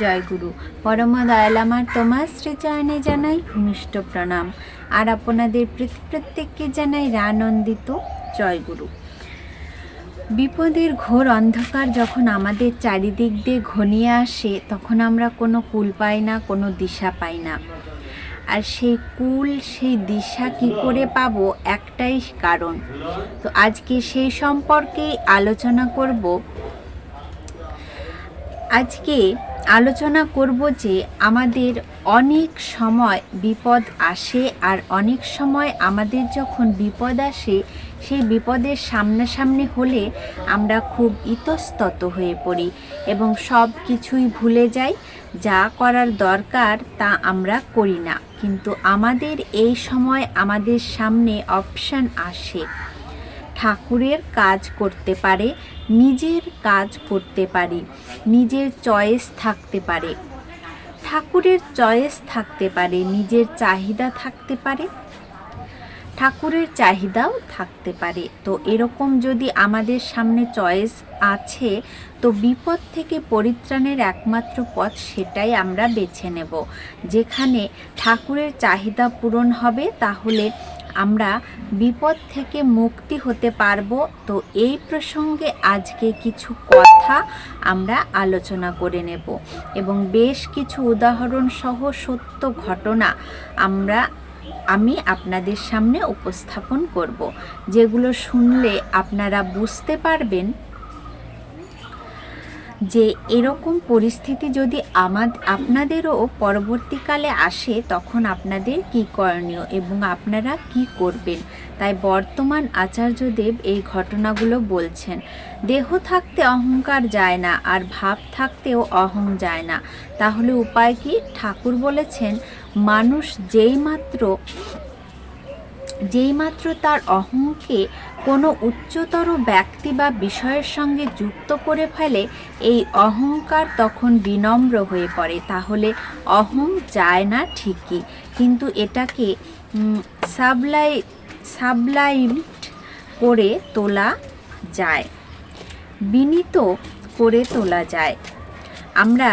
জয় গুরু পরম দয়াল আমার তোমার শ্রীচরণে জানাই ভূমিষ্ঠ প্রণাম। আর আপনাদের প্রতি প্রত্যেককে জানাই রানন্দিত জয় গুরু বিপদের ঘোর অন্ধকার যখন আমাদের চারিদিক দিয়ে ঘনিয়ে আসে, তখন আমরা কোনো কুল পাই না, কোনো দিশা পাই না। আর সেই কুল, সেই দিশা কি করে পাবো একটাই কারণ। তো আজকে সেই সম্পর্কেই আলোচনা করব। আজকে আলোচনা করব যে আমাদের অনেক সময় বিপদ আসে আর অনেক সময় আমাদের যখন বিপদ আসে, সেই বিপদের সামনাসামনি হলে আমরা খুব ইতস্তত হয়ে পড়ি এবং সব কিছুই ভুলে যাই। যা করার দরকার তা আমরা করি না। কিন্তু আমাদের এই সময় আমাদের সামনে অপশান আসে। ঠাকুরের কাজ করতে পারে, নিজের কাজ করতে পারি, নিজের চয়েস থাকতে পারে। ঠাকুরের চয়েস থাকতে পারে, নিজের চাহিদা থাকতে পারে। ঠাকুরের চাহিদাও থাকতে পারে। তো এরকম যদি আমাদের সামনে চয়েস আছে, তো বিপদ থেকে পরিত্রাণের একমাত্র পথ সেটাই আমরা বেছে নেব। যেখানে ঠাকুরের চাহিদা পূরণ হবে, তাহলে আমরা বিপদ থেকে মুক্তি হতে পারব। তো এই প্রসঙ্গে আজকে কিছু কথা আমরা আলোচনা করে নেব। এবং বেশ কিছু উদাহরণ সহ সত্য ঘটনা আমরা, আমি আপনাদের সামনে উপস্থাপন করব, যেগুলো শুনলে আপনারা বুঝতে পারবেন যে এরকম পরিস্থিতি যদি আমাদ, আপনাদেরও পরবর্তীকালে আসে, তখন আপনাদের কি করণীয় এবং আপনারা কি করবেন? তাই বর্তমান আচার্যদেব এই ঘটনাগুলো বলছেন। দেহ থাকতে অহংকার যায় না, আর ভাব থাকতেও অহং যায় না। তাহলে উপায় কি? ঠাকুর বলেছেন, মানুষ যেই মাত্র যেইমাত্র তার অহংকে কোনো উচ্চতর ব্যক্তি বা বিষয়ের সঙ্গে যুক্ত করে ফেলে, এই অহংকার তখন বিনম্র হয়ে পড়ে। তাহলে অহং যায় না ঠিকই, কিন্তু এটাকে সাবলাই সাবলাইট করে তোলা যায়, বিনীত করে তোলা যায়। আমরা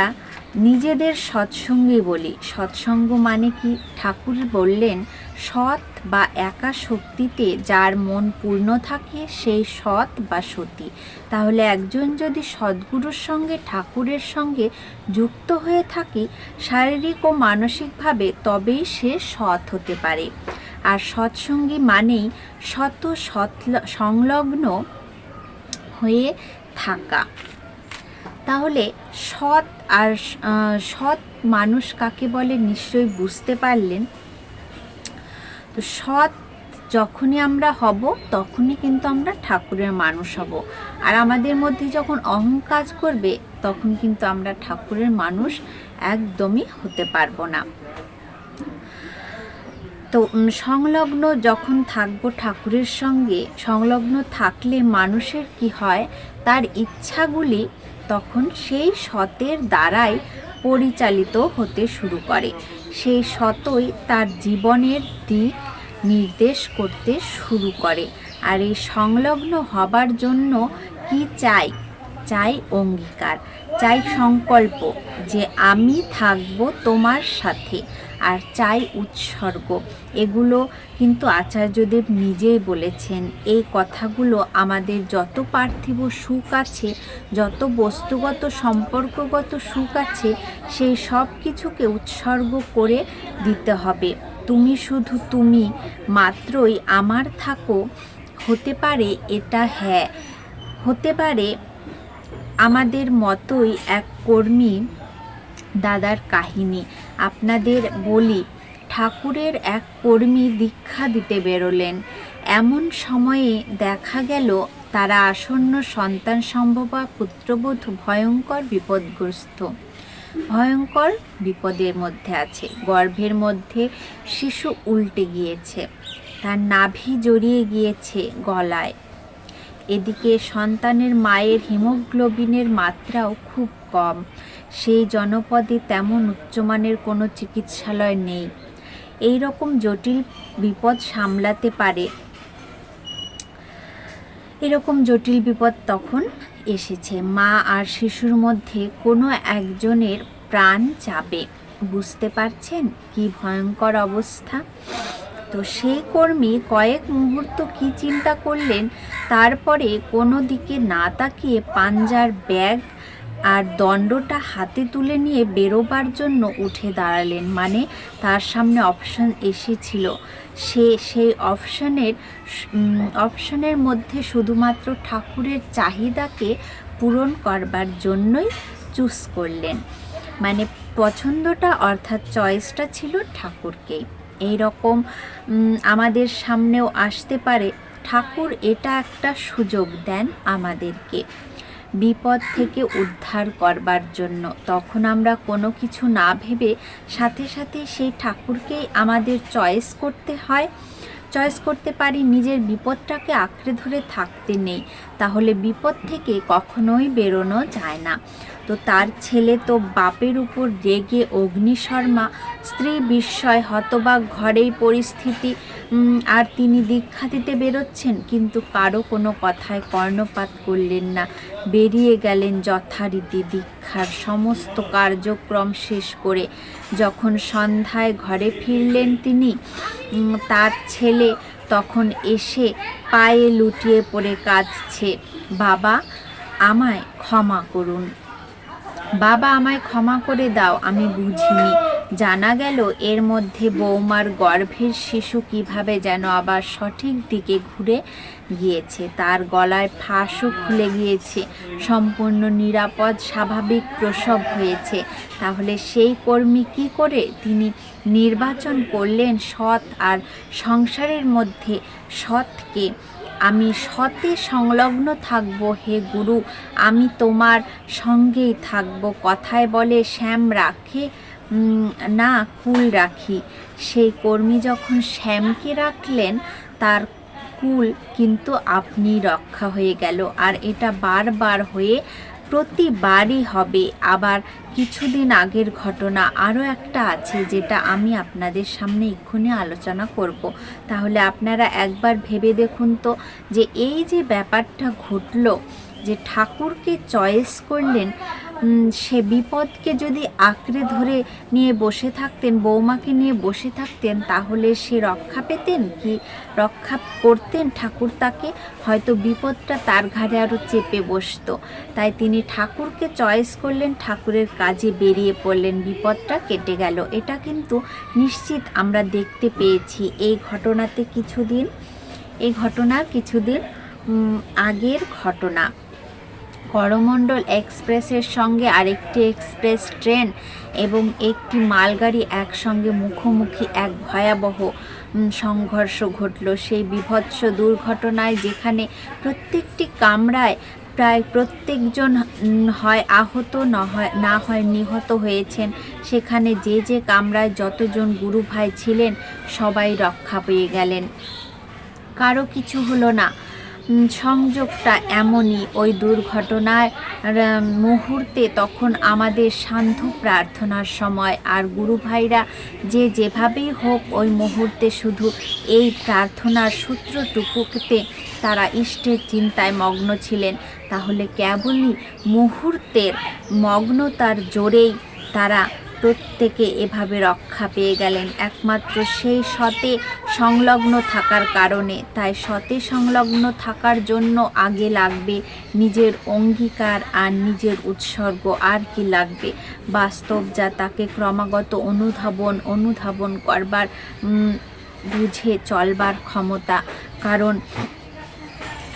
নিজেদের সৎসঙ্গে বলি। সৎসঙ্গ মানে কি? ঠাকুর বললেন সৎ বা একা শক্তিতে যার মন পূর্ণ থাকে সেই সৎ বা সতী। তাহলে একজন যদি সদ্গুরুর সঙ্গে, ঠাকুরের সঙ্গে যুক্ত হয়ে থাকে, শারীরিক ও মানসিকভাবে তবেই সে সৎ হতে পারে। আর সৎসঙ্গী মানেই শত সৎ সংলগ্ন হয়ে থাকা। তাহলে সৎ আর সৎ মানুষ কাকে বলে? নিশ্চয়ই বুঝতে পারলেন। তো সৎ যখনই আমরা হব, তখনই কিন্তু আমরা ঠাকুরের মানুষ হব। আর আমাদের মধ্যে যখন অহং কাজ করবে, তখন কিন্তু আমরা ঠাকুরের মানুষ একদমই হতে পারব না। তো সংলগ্ন যখন থাকব ঠাকুরের সঙ্গে, সংলগ্ন থাকলে মানুষের কি হয়, তার ইচ্ছাগুলি তখন সেই সতের দ্বারাই পরিচালিত হতে শুরু করে। সেই সতই তার জীবনের দিক নির্দেশ করতে শুরু করে। আর এই সংলগ্ন হবার জন্য কি চাই? চাই অঙ্গীকার, চাই সংকল্প যে আমি থাকব তোমার সাথে আর চাই উৎসর্গ। এগুলো কিন্তু আচার্যদেব নিজেই বলেছেন। এই কথাগুলো আমাদের যত পার্থিব সুখ আছে, যত বস্তুগত, সম্পর্কগত সুখ আছে, সেই সব কিছুকে উৎসর্গ করে দিতে হবে। তুমি শুধু তুমি মাত্রই আমার থাকো, হতে পারে এটা হ্যাঁ হতে পারে আমাদের মতোই এক কর্মী দাদার কাহিনী। আপনাদের বলি, ঠাকুরের এক কর্মী দীক্ষা দিতে বেরোলেন। এমন সময়ে দেখা গেল, তারা আসন্ন সন্তান সম্ভবা পুত্রবোধ ভয়ঙ্কর বিপদগ্রস্ত। ভয়ঙ্কর বিপদের মধ্যে আছে। গর্ভের মধ্যে শিশু উল্টে গিয়েছে। তার নাভি জড়িয়ে গিয়েছে গলায়। এদিকে সন্তানের মায়ের হিমোগ্লোবিনের মাত্রাও খুব কম। সেই জনপদে তেমন উচ্চমানের কোনো চিকিৎসালয় নেই। এই রকম জটিল বিপদ সামলাতে পারে। এরকম জটিল বিপদ তখন এসেছে। মা আর শিশুর মধ্যে কোনো একজনের প্রাণ যাবে বুঝতে পারছেন কি ভয়ঙ্কর অবস্থা? তো সেই কর্মী কয়েক মুহূর্ত কি চিন্তা করলেন, তারপরে কোনো দিকে না তাকিয়ে পাঞ্জার ব্যাগ আর দণ্ডটা হাতে তুলে নিয়ে বেরোবার জন্য উঠে দাঁড়ালেন। মানে তার সামনে অপশন এসেছিল। সে, সেই অপশনের অপশনের মধ্যে শুধুমাত্র ঠাকুরের চাহিদাকে পূরণ করবার জন্যই চুজ করলেন। মানে পছন্দটা অর্থাৎ চয়েসটা ছিল ঠাকুরকেই। এই রকম আমাদের সামনেও আসতে পারে। ঠাকুর এটা একটা সুযোগ দেন আমাদেরকে। বিপদ থেকে উদ্ধার করবার জন্য। তখন আমরা কোনো কিছু না ভেবে সাথে সাথে সেই ঠাকুরকেই আমাদের চয়েস করতে হয়। চয়েস করতে পারি নিজের বিপদটাকে আঁকড়ে ধরে থাকতে নেই। তাহলে বিপদ থেকে কখনোই বেরোনো যায় না। তো তার ছেলে তো বাপের উপর রেগে অগ্নিশর্মা, স্ত্রী বিস্ময়, হতবাক ঘরেই পরিস্থিতি আর তিনি দীক্ষা দিতে বেরোচ্ছেন, কিন্তু কারও কোনো কথায় কর্ণপাত করলেন না। বেরিয়ে গেলেন যথারীতি দীক্ষার সমস্ত কার্যক্রম শেষ করে। যখন সন্ধ্যায় ঘরে ফিরলেন তিনি তার ছেলে তখন এসে পায়ে লুটিয়ে পড়ে কাঁদছে। বাবা, আমায় ক্ষমা করুন। বাবা আমায় ক্ষমা করে দাও, আমি বুঝিনি। জানা গেল এর মধ্যে বৌমার গর্ভের শিশু কীভাবে যেন আবার সঠিক দিকে ঘুরে গিয়েছে। তার গলায় ফাঁসও খুলে গিয়েছে, সম্পূর্ণ নিরাপদ, স্বাভাবিক প্রসব হয়েছে। তাহলে সেই কর্মী কি করে? তিনি নির্বাচন করলেন সৎ আর সংসারের মধ্যে সৎকে আমি সতে সংলগ্ন থাকব হে গুরু, আমি তোমার সঙ্গেই থাকব। কথায় বলে শ্যাম রাখে না, কুল রাখি। সেই কর্মী যখন শ্যামকে রাখলেন, তার কুল কিন্তু আপনি রক্ষা হয়ে গেল। আর এটা বারবার হয়ে প্রতিবারই হবে। আবার কিছুদিন আগের ঘটনা আরও একটা আছে যেটা আমি আপনাদের সামনে এক্ষুনি আলোচনা করব। তাহলে আপনারা একবার ভেবে দেখুন তো যে এই যে ব্যাপারটা ঘটল, যে ঠাকুরকে চয়েস করলেন সে বিপদকে যদি আঁকড়ে ধরে নিয়ে বসে থাকতেন, বৌমাকে নিয়ে বসে থাকতেন, তাহলে সে রক্ষা পেতেন কি? রক্ষা করতেন ঠাকুর তাকে, হয়তো বিপদটা তার ঘাড়ে আরও চেপে বসতো। তাই তিনি ঠাকুরকে চয়েস করলেন, ঠাকুরের কাজে বেরিয়ে পড়লেন, বিপদটা কেটে গেল। এটা কিন্তু নিশ্চিত আমরা দেখতে পেয়েছি। এই ঘটনাতে কিছুদিন, এই ঘটনার কিছুদিন আগের ঘটনা। করমণ্ডল এক্সপ্রেসের সঙ্গে আরেকটি এক্সপ্রেস ট্রেন এবং একটি মালগাড়ি একসঙ্গে মুখোমুখি এক ভয়াবহ সংঘর্ষ ঘটল। সেই বিভৎস দুর্ঘটনায় যেখানে প্রত্যেকটি কামরায় প্রায় প্রত্যেকজন হয় আহত, না হয় না হয় নিহত হয়েছেন। সেখানে যে যে কামরায় যতজন গুরু ভাই ছিলেন সবাই রক্ষা পেয়ে গেলেন। কারও কিছু হলো না। সংযোগটা এমনই ওই দুর্ঘটনার মুহূর্তে তখন আমাদের শান্ত প্রার্থনার সময়। আর গুরু ভাইরা যে যেভাবেই হোক ওই মুহূর্তে শুধু এই প্রার্থনার সূত্রটুকুতে তারা ইষ্টের চিন্তায় মগ্ন ছিলেন। তাহলে কেবলই মুহূর্তের মগ্নতার জোরেই তারা প্রত্যেকে এভাবে রক্ষা পেয়ে গেলেন। একমাত্র সেই সতে সংলগ্ন থাকার কারণে। তাই সতে সংলগ্ন থাকার জন্য আগে লাগবে নিজের অঙ্গীকার আর নিজের উৎসর্গ। আর কি লাগবে? বাস্তব যা তাকে ক্রমাগত অনুধাবন অনুধাবন করবার বুঝে চলবার ক্ষমতা। কারণ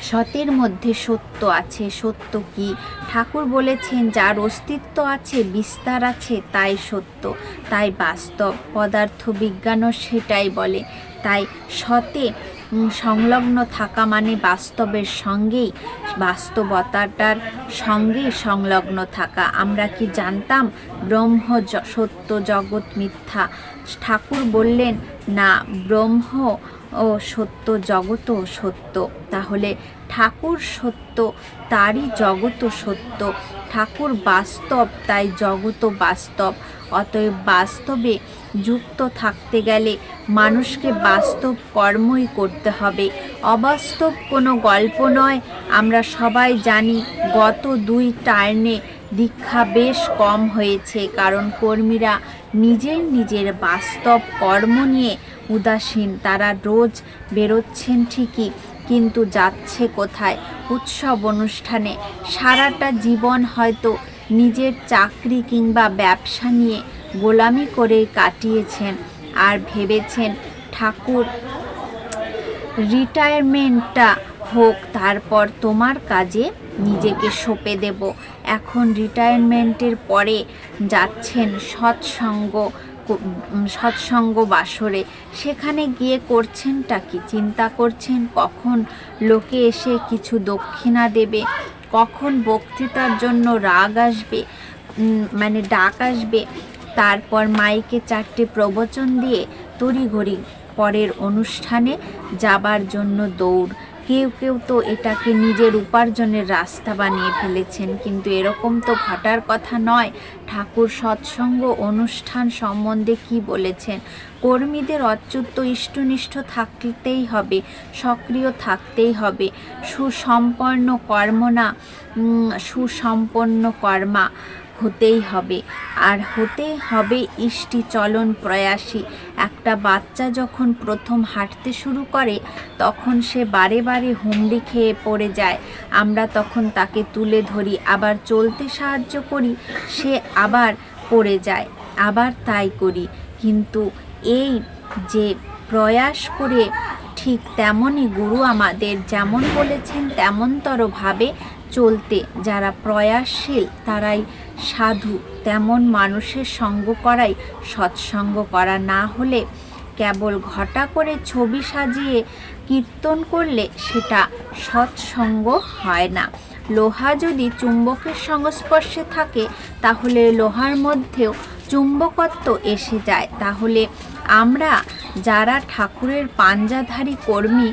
সতের মধ্যে সত্য আছে, সত্য কি? ঠাকুর বলেছেন, যার অস্তিত্ব আছে, বিস্তার আছে, তাই সত্য, তাই বাস্তব। পদার্থ বিজ্ঞানও সেটাই বলে। তাই সতে সংলগ্ন থাকা মানে বাস্তবের সঙ্গেই, বাস্তবতাটার সঙ্গেই সংলগ্ন থাকা। আমরা কি জানতাম ব্রহ্ম সত্য জগৎ মিথ্যা? ঠাকুর বললেন, না, ব্রহ্ম ও সত্য জগৎও সত্য। তাহলে ঠাকুর সত্য, তারই জগৎও সত্য। ঠাকুর বাস্তব, তাই জগৎও বাস্তব। অতএব বাস্তবে যুক্ত থাকতে গেলে মানুষকে বাস্তব কর্মই করতে হবে। অবাস্তব কোনো গল্প নয়। আমরা সবাই জানি গত দুই টার্নে দীক্ষা বেশ কম হয়েছে, কারণ কর্মীরা নিজের নিজের বাস্তব কর্ম নিয়ে উদাসীন। তারা রোজ বেরোচ্ছেন ঠিকই কিন্তু যাচ্ছে কোথায়? উৎসব অনুষ্ঠানে সারাটা জীবন হয়তো নিজের চাকরি কিংবা ব্যবসা নিয়ে গোলামি করে কাটিয়েছেন। আর ভেবেছেন ঠাকুর রিটায়ারমেন্টটা হোক, তারপর তোমার কাজে নিজেকে সঁপে দেব। এখন রিটায়ারমেন্টের পরে যাচ্ছেন সৎসঙ্গ সৎসঙ্গ বাসরে। সেখানে গিয়ে করছেনটা কি? চিন্তা করছেন কখন লোকে এসে কিছু দক্ষিণা দেবে? কখন বক্তৃতার জন্য রাগ আসবে? মানে ডাক আসবে? তারপর মাইকে চারটে প্রবচন দিয়ে তড়িঘড়ি পরের অনুষ্ঠানে যাবার জন্য দৌড় কেউ কেউ তো এটাকে নিজের উপার্জনের রাস্তা বানিয়ে ফেলেছেন, কিন্তু এরকম তো ঘটার কথা নয়। ঠাকুর সৎসঙ্গ অনুষ্ঠান সম্বন্ধে কি বলেছেন? কর্মীদের অচ্যুত ইষ্টনিষ্ঠ থাকতেই হবে, সক্রিয় থাকতেই হবে। সুসম্পন্ন কর্মনা সুসম্পন্ন কর্মা। হতেই হবে। আর হতে হবে ইষ্টি চলন প্রয়াসী। একটা বাচ্চা যখন প্রথম হাঁটতে শুরু করে, তখন সে বারে বারে হুমড়ি খেয়ে পড়ে যায়। আমরা তখন তাকে তুলে ধরি, আবার চলতে সাহায্য করি, সে আবার পড়ে যায়, আবার তাই করি। কিন্তু এই যে প্রয়াস করে ঠিক তেমনই গুরু আমাদের যেমন বলেছেন তেমনতরভাবে চলতে। যারা প্রয়াসশীল, তারাই সাধু তেমন মানুষের সঙ্গ করাই সৎসঙ্গ করা না হলে কেবল ঘটা করে ছবি সাজিয়ে কীর্তন করলে সেটা সৎসঙ্গ হয় না। লোহা যদি চুম্বকের সংস্পর্শে থাকে, তাহলে লোহার মধ্যেও চুম্বকত্ব এসে যায়। তাহলে আমরা যারা ঠাকুরের পাঞ্জাধারী কর্মী,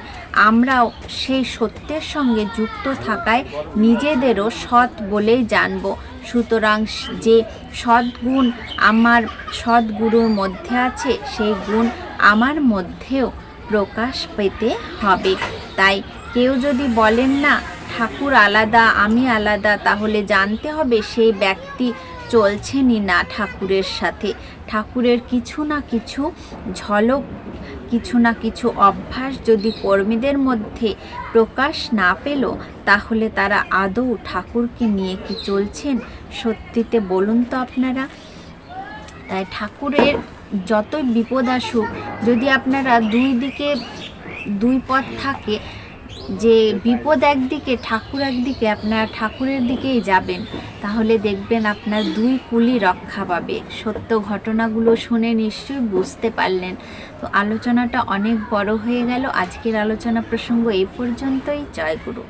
আমরাও সেই সত্যের সঙ্গে যুক্ত থাকায় নিজেদেরও সৎ বলেই জানব। সুতরাং যে সদ্গুণ আমার সদ্গুরুর মধ্যে আছে, সেই গুণ আমার মধ্যেও প্রকাশ পেতে হবে। তাই কেউ যদি বলেন না, ঠাকুর আলাদা, আমি আলাদা, তাহলে জানতে হবে সেই ব্যক্তি চলছেনই না ঠাকুরের সাথে। ঠাকুরের কিছু না কিছু ঝলক, কিছু না কিছু অভ্যাস যদি কর্মীদের মধ্যে প্রকাশ না পেল, তাহলে তারা আদৌ ঠাকুরকে নিয়ে কি চলছেন? সত্যিতে বলুন তো আপনারা। তাই ঠাকুরের যতই বিপদ আসুক, যদি আপনারা দুই দিকে, দুই পথ থাকে, যে বিপদ একদিকে, ঠাকুর একদিকে, আপনারা ঠাকুরের দিকেই যাবেন, তাহলে দেখবেন আপনার দুই কুলি রক্ষা পাবে। সত্য ঘটনাগুলো শুনে নিশ্চয়ই বুঝতে পারলেন। তো আলোচনাটা অনেক বড় হয়ে গেল। আজকের আলোচনা প্রসঙ্গ এই পর্যন্তই। জয় গুরু।